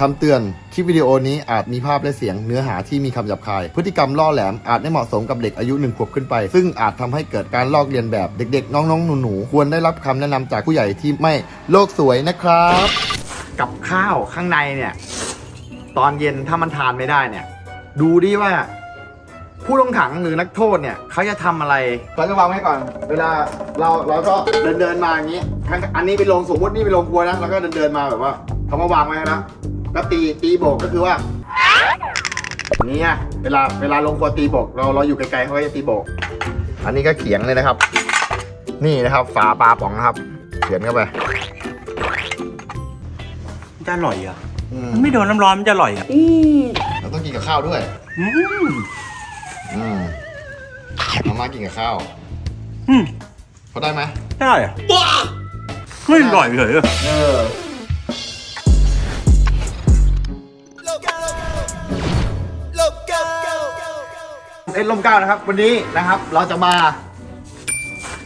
คำเตือน คลิปวิดีโอนี้อาจมีภาพและเสียงเนื้อหาที่มีคำหยาบคาย พฤติกรรมล่อแหลมอาจไม่เหมาะสมกับเด็กอายุหนึ่งขวบขึ้นไป ซึ่งอาจทำให้เกิดการลอกเลียนแบบเด็กๆ น้องๆ หนูๆ ควรได้รับคำแนะนำจากผู้ใหญ่ที่ไม่โลกสวยนะครับ กับข้าวข้างในเนี่ย ตอนเย็นถ้ามันทานไม่ได้เนี่ย ดูดิว่า ผู้ต้องขังหรือนักโทษเนี่ยเขาจะทำอะไรเราจะวางไว้ก่อน เวลาเราเราก็เดินเดินมาอย่างนี้ข้างอันนี้เป็นโรงสมมตินี่เป็นโรงครัวนะแล้วก็เดินเดินมาแบบว่าเขามาวางไว้นะ แล้วตีตีโบกก็คือว่านี่ไงเวลาเวลาลงครัวตีโบกเราเราอยู่ไกลๆเขาก็จะตีโบก อันนี้ก็เขียงเลยนะครับ นี่นะครับ ฝาปลาป๋องนะครับเขียนเข้าไปมันจะอร่อยเหรอะอืมมันไม่โดนน้ำร้อนมันจะอร่อยเหรอะเราต้องกินกับข้าวด้วยอืมอืมมาม่ากินกับข้าวอืมพอได้ไหมได้เหรอะไม่อร่อยเลยอะเออ เอ็ดลมเก้านะครับ วันนี้นะครับเราจะมา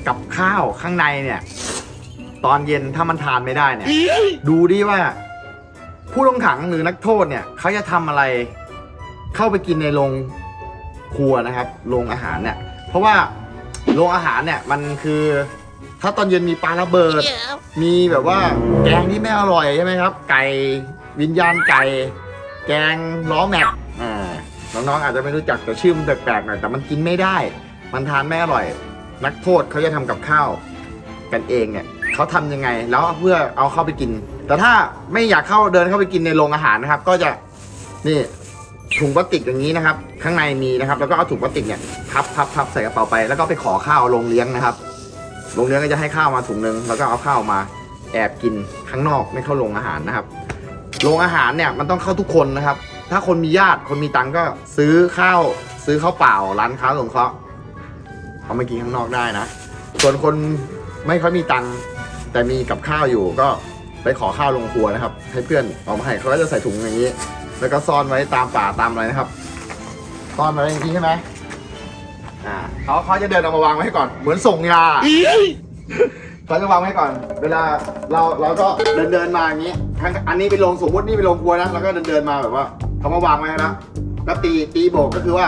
กับข้าวข้างในเนี่ย ตอนเย็นถ้ามันทานไม่ได้เนี่ย ดูดิว่า ผู้ต้องขังหรือนักโทษเนี่ยเขาจะทำอะไร เข้าไปกินในโรงครัวนะครับโรงอาหารเนี่ย เพราะว่าโรงอาหารเนี่ยมันคือ ถ้าตอนเย็นมีปลาระเบิด มีแบบว่าแกงที่ไม่อร่อยใช่ไหมครับ ไก่วิญญาณไก่ แกงล้อแม็กอ่า น้องๆอาจจะไม่รู้จักแต่ชื่อมันแปลกๆหน่อยแต่มันกินไม่ได้ มันทานไม่อร่อย นักโทษเขาจะทำกับข้าวกันเองเนี่ยเขาทำยังไง แล้วเพื่อเอาเข้าไปกิน แต่ถ้าไม่อยากเข้าเดินเข้าไปกินในโรงอาหารนะครับ ก็จะนี่ถุงพลาสติกอย่างนี้นะครับ ข้างในมีนะครับ แล้วก็เอาถุงพลาสติกเนี่ยพับพับพับใส่กระเป๋าไป แล้วก็ไปขอข้าวโรงเลี้ยงนะครับโรงเรียนก็จะให้ข้าวมาถุงหนึ่งแล้วก็เอาข้าวมาแอบกินข้างนอกไม่เข้าโรงอาหารนะครับโรงอาหารเนี่ยมันต้องเข้าทุกคนนะครับ ถ้าคนมีญาติคนมีตังค์ก็ซื้อข้าวซื้อข้าวเปล่าร้านค้าสงเคราะห์เอามากินข้างนอกได้นะ ส่วนคนไม่ค่อยมีตังค์แต่มีกับข้าวอยู่ก็ไปขอข้าวโรงครัวนะครับ ให้เพื่อนเอามาให้เขาก็จะใส่ถุงอย่างนี้ แล้วก็ซ่อนไว้ตามป่าตามอะไรนะครับซ่อนไว้อย่างนี้ใช่ไหมอ่าเขาเขาจะเดินเอามาวางไว้ให้ก่อนเหมือนส่งยาเขาจะวางไว้ก่อน เวลาเราเราก็เดินเดินมาอย่างนี้ข้งอันนี้เป็นโรงสมมตินี่เป็นโรงครัวนะแล้วก็เดินเดินมาแบบว่า เขามาวางไว้ให้แล้วแล้วตีตีโบกก็คือว่า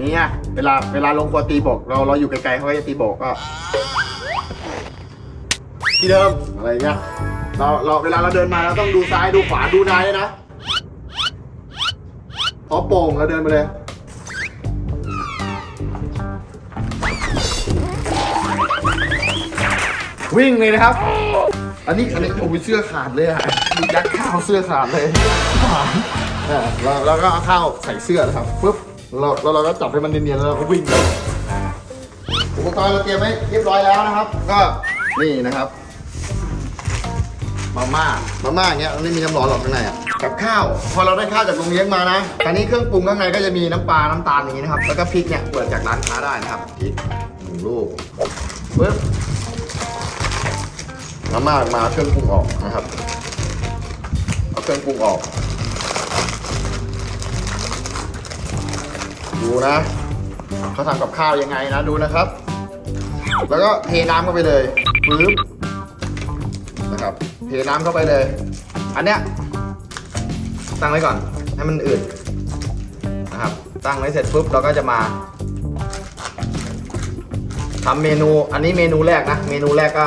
นี่ไงเวลาเวลาลงครัวตีโบก เราเราอยู่ไกลๆเขาก็จะตีโบกก็ ที่เดิมอะไรเงี้ยเราเราเวลาเราเดินมาเราต้องดูซ้ายดูขวาดูนายด้วยนะพอโป่งเราเดินไปเลยวิ่งเลยนะครับ อันนี้อันนี้โอ้ยเสื้อขาดเลยอะยัดข้าวเสื้อขาดเลยอ่าเราเราก็เอาข้าวใส่เสื้อนะครับปุ๊บเราเราเราก็จับให้มันเนียนๆแล้วเราก็วิ่งเลยอ่าอุปกรณ์เราเตรียมไว้เรียบร้อยแล้วนะครับ ก็นี่นะครับมาม่ามาม่าอย่างเงี้ยมันไม่มีน้ำร้อนหรอกข้างในอะกับข้าว พอเราได้ข้าวจากโรงเลี้ยงมานะอันนี้เครื่องปรุงข้างในก็จะมีน้ำปลาน้ำตาลอย่างงี้นะครับ แล้วก็พริกเนี่ยเปิดจากร้านค้าได้นะครับพริกหนึ่งลูกปึ๊บ มาม่ามาเอาเครื่องปรุงออกนะครับเอาเครื่องปรุงออก ดูนะเขาทำกับข้าวยังไงนะดูนะครับ แล้วก็เทน้ำเข้าไปเลยปึ๊บนะครับเทน้ำเข้าไปเลย อันเนี้ยตั้งไว้ก่อนให้มันอืดนะครับ ตั้งไว้เสร็จปุ๊บเราก็จะมาทำเมนูอันนี้เมนูแรกนะ เมนูแรกก็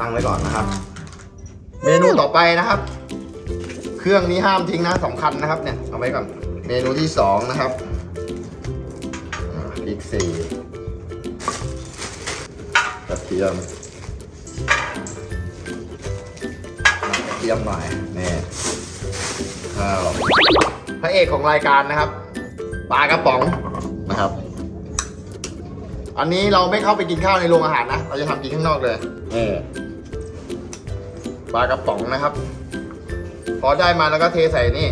ตั้งไว้ก่อนนะครับ เมนูต่อไปนะครับ เครื่องนี้ห้ามทิ้งนะสำคัญนะครับเนี่ยเอาไว้ก่อนเมนูที่สองนะครับอ่าพริกสี่กระเทียมกระเทียมหน่อยนี่ข้าวพระเอกของรายการนะครับปลากระป๋องนะครับ อันนี้เราไม่เข้าไปกินข้าวในโรงอาหารนะ เราจะทำกินข้างนอกเลยนี่ ปลากระป๋องนะครับ พอได้มาแล้วก็เทใส่นี่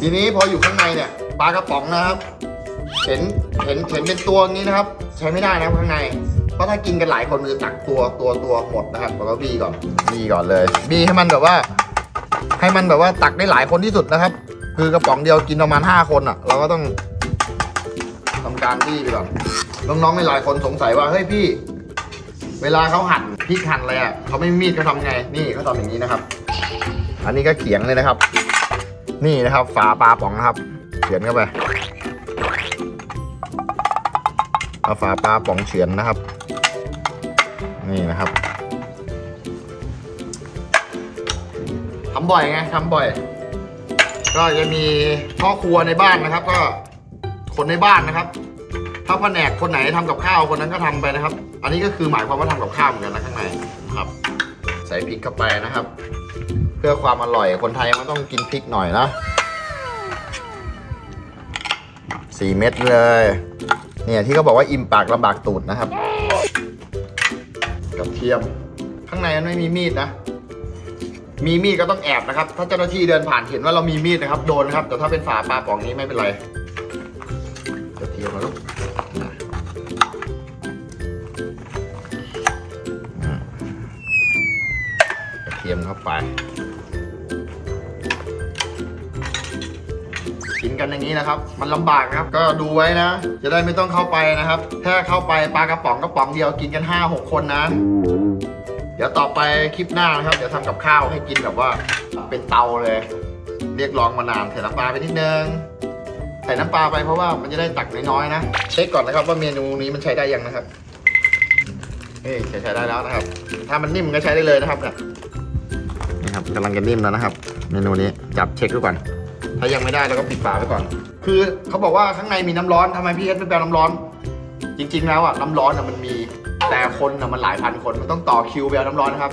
ทีนี้พออยู่ข้างในเนี่ยปลากระป๋องนะครับ เห็นเห็นเห็นเป็นตัวนี้นะครับ ใช้ไม่ได้นะครับข้างใน เพราะถ้ากินกันหลายคนมันจะตักตัวตัวตัวหมดนะครับแล้วก็บีก่อนบีก่อนเลยบีให้มันแบบว่า ให้มันแบบว่าตักได้หลายคนที่สุดนะครับ คือกระป๋องเดียวกินประมาณห้าคนอะ เราก็ต้องทำการบี้ไปก่อนน้องๆในหลายคนสงสัยว่าเฮ้ยพี่ เวลาเขาหั่นพริกหั่นอะไรอะเขาไม่มีมีดเขาทำไง นี่เขาทำอย่างนี้นะครับ อันนี้ก็เขียงเลยนะครับ นี่นะครับ ฝาปลาป๋องนะครับเฉือนเข้าไปเอาฝาปลาป๋องเฉือนนะครับ นี่นะครับทำบ่อยไงทำบ่อย ก็จะมีพ่อครัวในบ้านนะครับ ก็คนในบ้านนะครับ ถ้าแผนกคนไหนทำกับข้าวคนนั้นก็ทำไปนะครับ อันนี้ก็คือหมายความว่าทำกับข้าวเหมือนกันนะข้างในนะครับ ใส่พริกเข้าไปนะครับ เพื่อความอร่อยคนไทยมันต้องกินพริกหน่อยนะสี่เม็ดเลย เนี่ยที่เขาบอกว่าอิ่มปากลำบากตูดนะครับกระเทียม ข้างในมันไม่มีมีดนะ มีมีดก็ต้องแอบนะครับ ถ้าเจ้าหน้าที่เดินผ่านเห็นว่าเรามีมีดนะครับโดนนะครับ แต่ถ้าเป็นฝาปลาป๋องนี้ไม่เป็นไร กินกันอย่างนี้นะครับ มันลำบากนะครับ ก็ดูไว้นะ จะได้ไม่ต้องเข้าไปนะครับถ้าเข้าไปปลากระป๋องกระป๋องเดียวกินกันห้าหกคนนะ เดี๋ยวต่อไปคลิปหน้านะครับ เดี๋ยวทำกับข้าวให้กินแบบว่าเป็นเตาเลย เรียกร้องมานานใส่น้ำปลาไปนิดนึงใส่น้ำปลาไปเพราะว่ามันจะได้ตักน้อยๆนะ เช็คก่อนนะครับว่าเมนูนี้มันใช้ได้ยังนะครับเฮ้ยใช้ใช้ได้แล้วนะครับ ถ้ามันนิ่มก็ใช้ได้เลยนะครับเนี่ยนี่ครับกำลังจะนิ่มแล้วนะครับ เมนูนี้จับเช็คดูก่อน ถ้ายังไม่ได้เราก็ปิดฝาไว้ก่อน คือเขาบอกว่าข้างในมีน้ำร้อนทำไมพี่เอสไม่แปลน้ำร้อน จริง ๆ แล้วอะน้ำร้อนอะมันมีแต่คนอะมันหลายพันคนมันต้องต่อคิวไปเอาน้ำร้อนนะครับ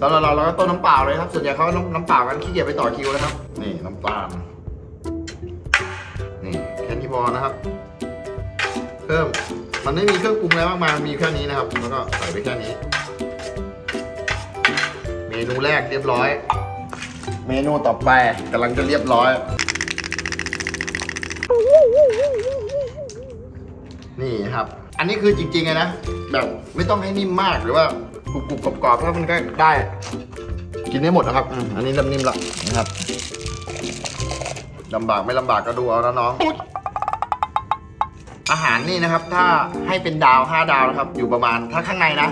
สำหรับเราเราก็ต้มน้ำเปล่าเลยครับส่วนใหญ่เขาน้ำน้ำเปล่ากันขี้เกียจไปต่อคิวนะครับ นี่น้ำตาลนี่แค่นี้พอนะครับ เพิ่มมันไม่มีเครื่องปรุงอะไรมากมายมีแค่นี้นะครับ แล้วก็ใส่ไปแค่นี้ เมนูแรกเรียบร้อย เมนูต่อไปกำลังจะเรียบร้อย นี่ครับ อันนี้คือจริงๆเลยนะ แบบไม่ต้องให้นิ่มมากหรือว่ากรุบๆกรอบๆถ้ามันก็ได้ กินได้หมดนะครับ อันนี้เริ่มนิ่มละนะครับลำบากไม่ลำบากก็ดูเอานะน้อง อาหารนี่นะครับ ถ้าให้เป็นดาวห้าดาวนะครับ อยู่ประมาณถ้าข้างในนะ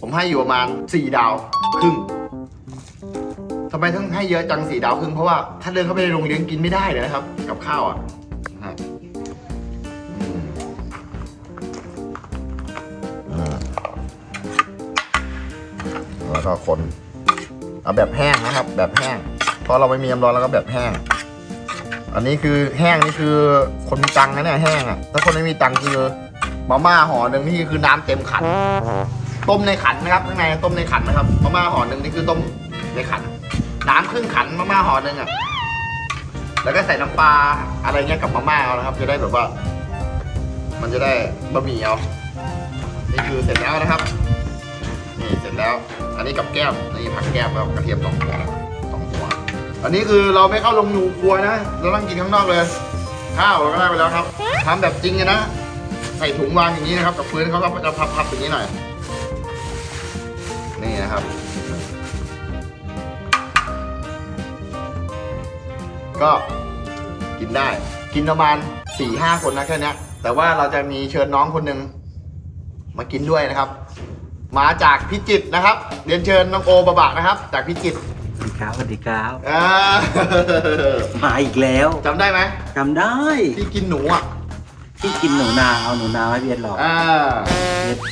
ผมให้อยู่ประมาณสี่ดาวครึ่งำไมต้องให้เยอะจังสี่ดาวครึ่งเพราะว่าถ้าเดินเข้าไปในโรงเลี้ยงกินไม่ได้เลยนะครับ กับข้าวอะนะฮะอืมอ่าแล้วก็คนเอาแบบแห้งนะครับ แบบแห้ง เพราะเราไม่มีน้ำร้อนแล้วก็แบบแห้ง อันนี้คือแห้งนี่คือคนมีตังค์นะเนี่ยแห้งอะถ้าคนไม่มีตังค์คือมาม่าห่อหนึ่งนี่คือน้ำเต็มขัน ต้มในขันนะครับข้างในต้มในขันนะครับมาม่าห่อหนึ่งนี่คือต้มในขัน น้ำครึ่งขันมาม่าห่อหนึ่งอะ แล้วก็ใส่น้ำปลาอะไรเงี้ยกับมาม่าเอานะครับ จะได้แบบว่า มันจะได้บะหมี่เอา นี่คือเสร็จแล้วนะครับ นี่เสร็จแล้ว อันนี้กับแก้ม นี่ผักแก้มแล้วกระเทียมสองหัวสองหัว อันนี้คือเราไม่เข้าลงนูครัวนะ เรานั่งกินข้างนอกเลย ข้าวเราก็ได้ไปแล้วครับทำแบบจริงเลยนะ ใส่ถุงวางอย่างนี้นะครับ กับพื้นเขาก็จะพับๆอย่างนี้หน่อย นี่นะครับ ก็กินได้ กินประมาณสี่ห้าคนนะแค่เนี้ยแต่ว่าเราจะมีเชิญน้องคนหนึ่งมากินด้วยนะครับ มาจากพิจิตรนะครับ เรียนเชิญน้องโอบะบะนะครับ จากพิจิตรสวัสดีครับสวัสดีครับอ่ามาอีกแล้วจำได้ไหมจำได้ที่กินหนูอะที่กินหนูนาเอาหนูนาให้เพียรหรอกอ่า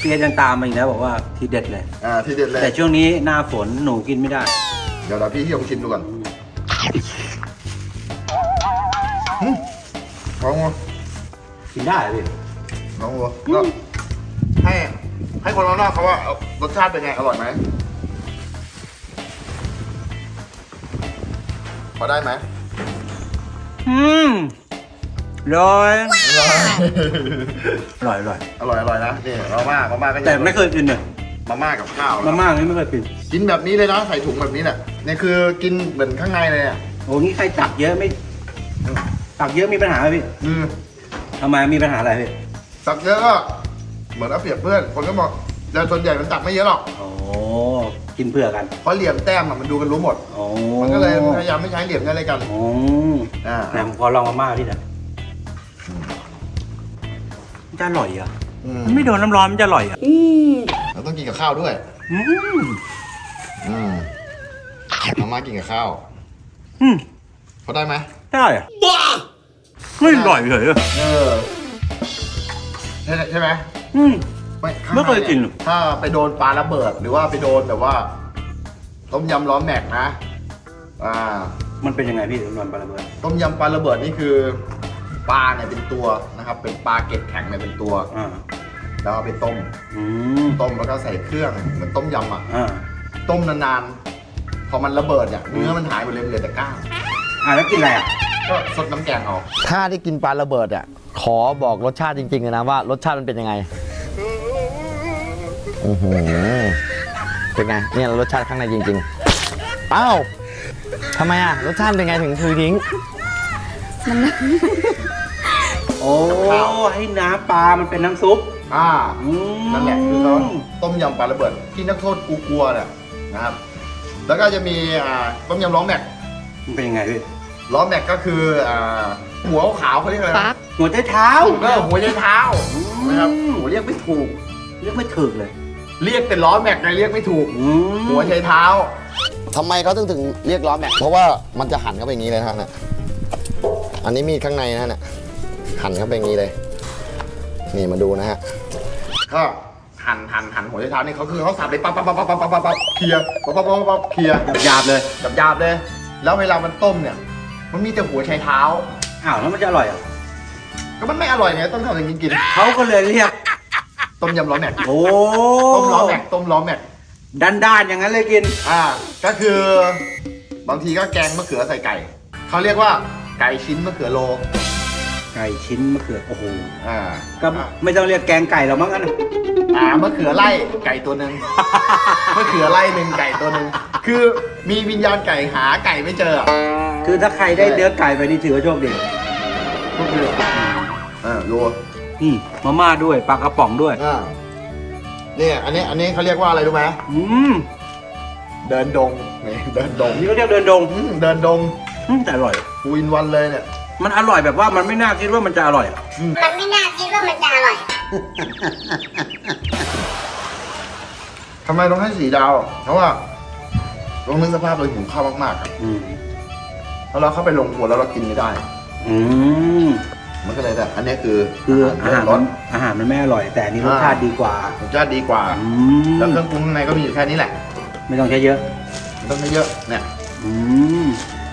เพียรยังตามมาอีกแล้วบอกว่าทีเด็ดเลยอ่าที่เด็ดเลยแต่ช่วงนี้หน้าฝนหนูกินไม่ได้ เดี๋ยวเราพี่ที่ลองชิมดูก่อน ลองดูกินได้เหรอพี่ลองดูก็ให้ให้คนนอกๆเขาว่าเอารสชาติเป็นไง อร่อยไหมพอได้ไหมอืมร้อยอร่อยอร่อยอร่อยอร่อยอร่อยนะนี่มาม่ามาม่าก็จะแต่ไม่เคยกินเนี่ยมาม่ากับข้าวมาม่านี่ไม่เคยกินกินแบบนี้เลยนะใส่ถุงแบบนี้แหละนี่คือกินเหมือนข้างในเลยอะโอ้งี้ใครตักเยอะไม่ ตักเยอะมีปัญหาไหมพี่อืมทำไมมีปัญหาอะไรพี่ตักเยอะก็เหมือนเอาเปรียบเพื่อน คนก็บอกแต่ส่วนใหญ่มันตักไม่เยอะหรอก โอ้กินเผื่อกันเพราะเหลี่ยมแต้มอะมันดูกันรู้หมด โอ้มันก็เลยพยายามไม่ใช้เหลี่ยมกันอะไรกัน โอ้อ่าแต่ผมขอลองมาม่าพี่นะมันจะอร่อยเหรออืมมันไม่โดนน้ำร้อนมันจะอร่อยเหรอเราต้องกินกับข้าวด้วย อืมอืมมาม่ากินกับข้าว อืมพอได้ไหมได้อะ ไม่อร่อยเลยอะเออใช่ใช่ไหมอืม ไม่ข้างไม่เคยใกิน ถ้าไปโดนปลาระเบิด หรือว่าไปโดนแบบว่า ต้มยำล้อแม็กนะ อ่า มันเป็นยังไงพี่นวลปลาระเบิด ต้มยำปลาระเบิดนี่คือปลาเนี่ยเป็นตัวนะครับ เป็นปลาเกล็ดแข็งเนี่ยเป็นตัว อ่า แล้วเอาไปต้ม อืม ต้มแล้วก็ใส่เครื่องเหมือนต้มยำอะ อ่า ต้มนานๆ พอมันระเบิดเนี่ยเนื้อมันหายไปเลยเหลือแต่ก้างอ่าแล้วกินอะไรอะ ก็สดน้ำแกงเอาถ้าได้กินปลาระเบิดอะ ขอบอกรสชาติจริงๆเลยนะว่ารสชาติมันเป็นยังไงโอ้โหเป็นไงเนี่ยรสชาติข้างในจริงๆอ้าวทำไมอะรสชาติเป็นไงถึงคือทิ้ง โอ้ให้น้ำปลามันเป็นน้ำซุปอ่า อืมนั่นแหละคือเขาต้มยำปลาระเบิดที่นักโทษกูกลัวเนี่ยนะครับ แล้วก็จะมีอ่าต้มยำล้อแม็กมันเป็นยังไงพี่ ล้อแม็กก็คืออ่าหัวขาวเขาเรียกอะไรนะหัวใจเท้าก็หัวใจเท้านะครับหัวเรียกไม่ถูก เรียกไม่ถึกเลยเรียกเป็นล้อแม็กไงเรียกไม่ถูก อืมหัวใจเท้า ทำไมเขาถึงถึงเรียกล้อแม็กเพราะว่ามันจะหันเข้าไปอย่างนี้เลยนะฮะเนี่ยอันนี้มีข้างในนะเนี่ยหันเข้าไปอย่างนี้เลย นี่มาดูนะฮะ ก็หั่นหั่นหั่นหัวใจเท้านี่เขาคือเขาสับเลยปั๊บปั๊บปั๊บปั๊บปั๊บปั๊บปั๊บเคลียร์ปั๊บปั๊บปั๊บปั๊บเคลียร์หยาบๆเลยหยาบหยาบๆเลย แล้วเวลามันต้มเนี่ย มันมีแต่หัวไชเท้า อ้าวแล้วมันจะอร่อยเหรอะก็มันไม่อร่อยไงต้องทำอย่างนี้กินเขาก็เลยเรียก ต้มยำล้อแม็กโอ้ต้มล้อแม็กต้มล้อแม็กด้านด้านๆอย่างนั้นเลยกิน อ่า ก็คือบางทีก็แกงมะเขือใส่ไก่เขาเรียกว่าไก่ชิ้นมะเขือโล ไก่ชิ้นมะเขือโอ้โหอ่าก็ไม่ต้องเรียกแกงไก่หรอกมั้งกันอ่ามะเขือไล่ไก่ตัวหนึ่ง มะเขือไล่หนึ่งไก่ตัวหนึ่งคือมีวิญญาณไก่หาไก่ไม่เจออะ คือถ้าใครได้เนื้อไก่ไปนี่ถือว่าโชคดีก็คืออ่าดูอืมมาม่าด้วยปลากระป๋องด้วยอ่าเนี่ยอันนี้อันนี้เขาเรียกว่าอะไรรู้ไหมอืมเดินดงนี่เดินดงนี่ก็เรียกเดินดงอืมเดินดงอืมแต่อร่อยฟูอินวันเลยเนี่ย มันอร่อยแบบว่ามันไม่น่าคิดว่ามันจะอร่อยอะมันไม่น่าคิดว่ามันจะอร่อยทำไมต้องให้สีดาวเพราะว่าลองนึกสภาพเราหิวข้าวมากๆอะอืม แล้วเราเข้าไปลงครัวแล้วเรากินไม่ได้ อืมมันก็เลยแต่อันนี้คือคืออาหารรมัสนอาหารมันไม่อร่อย แต่อันนี้รสชาติดีกว่ารสชาติดีกว่าอืมแล้วเครื่องปรุงข้างในก็มีอยู่แค่นี้แหละไม่ต้องใช้เยอะไม่ต้องใช้เยอะเนี่ยอืม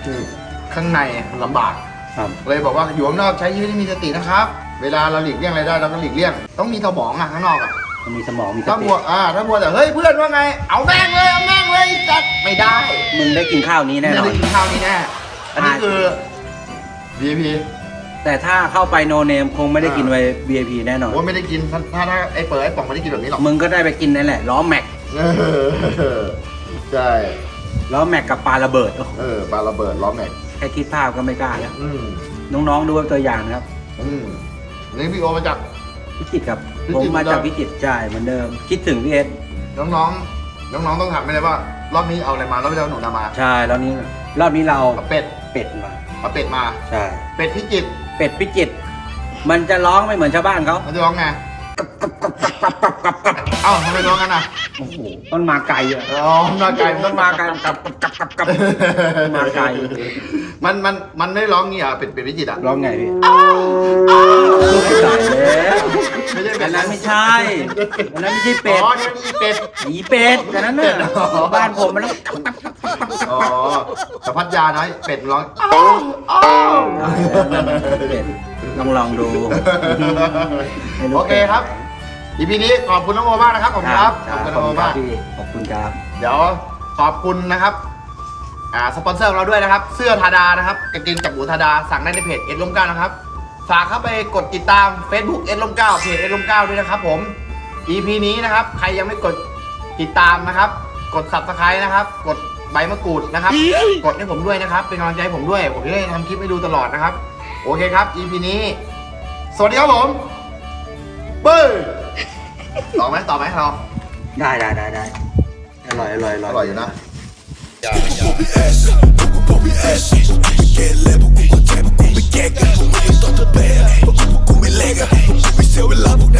คือข้างในมันลำบาก ครับเลยบอกว่าอยู่ข้างนอกใช้ชีวิตให้มีสตินะครับ เวลาเราหลีกเลี่ยงอะไรได้เราก็หลีกเลี่ยง ต้องมีสมองอะข้างนอกอะมันมีสมองมีสถ้าติมัวอ่าถ้ามัวแต่เฮ้ยเพื่อนว่าไง เอาแม่งเลยเอาแม่งเลยจัดไม่ได้มึงได้กินข้าวนี้แน่นไม่อนได้กินข้าวนี้แน่ อันนี้อ่าคือ VIP แต่ถ้าเข้าไปโนเนมคงไม่ได้กินไว้ VIP แน่นอนว่าไม่ได้กิน ถ้าถ้าถ้าไอ้เปิดไอ้ป่องไม่ได้กินแบบนี้หรอกมึงก็ได้ไปกินนั่นแหละล้อแม็กเออใช่ ล้อแม็กกับปลาระเบิดโอ้โหเออปลาระเบิดล้อแม็กแค่คิดภาพก็ไม่กล้าแล้วอืมน้องๆดูเป็นตัวอย่างนะครับอืมนี่พี่โอมาจาก พิจิตรครับพิผมจิตรมาจากเหมือนเดิม พิจิตรใช่เหมือนเดิม คิดถึงพี่เอสน้องๆ น้องๆ ต้องถามไม่ได้ว่า รอบนี้เอาอะไรมารอบที่แล้วหนูนามาใช่แล้วนี้รอบนี้เราเอาเป็ด เป็ดมา เอาเป็ดมา ใช่ เป็ดพิจิตรเป็ดพิจิตรมันจะร้องไม่เหมือนชาวบ้านเขามันจะร้องไงเอ้าทำไมร้องกันอะโอ้โหต้นมาไกลอะอ๋อมันมาไกลมันต้ต้นนมามาไกไกลลกับกับกับกับมาไกล มันมันมันไม่ร้องงี้อะเป็ดเป็ดพิจิตรอะร้องไงพี่ตายแล้วไม่ใช่เป็แต่ดนั้นไม่ใช่อันนั้นไม่ใช่เป็ดอ๋อนี่มันอีเป็ดหนีเป็ดแต่นั้นน่ะอ๋อบ้านผมมันต้องอ๋อแต่พัทยาน้อยเป็ดร้องเป็ดลองลองดูไม่รู้โอเคครับอีพีนี้ขอบคุณน้องโมมากนะครับผมครับขอบคุณน้องโมมาก พี่ขอบคุณครับ เดี๋ยวขอบคุณนะครับ อ่าสปอนเซอร์ของเราด้วยนะครับ เสื้อทาดานะครับกางเกงจับหูทาดาสั่งได้ในเพจเอ็ดลมเก้านะครับ ฝากเข้าไปกดติดตาม Facebook เอ็ดลมเก้าเพจเอ็ดลมเก้าด้วยนะครับผม EP นี้นะครับ ใครยังไม่กดติดตามนะครับ กด subscribe นะครับ กดใบมะกรูดนะครับ กดให้ผมด้วยนะครับ เป็นกำลังใจให้ผมด้วย ผมจะได้ทำคลิปให้ดูตลอดนะครับ โอเคครับ EP นี้ สวัสดีครับผมปื้อต่อไหมต่อไหมเราได้ได้ได้ได้อร่อยอร่อยออร่อยร่อยอยู่นะ Kung may lega, may sewa lang, huwag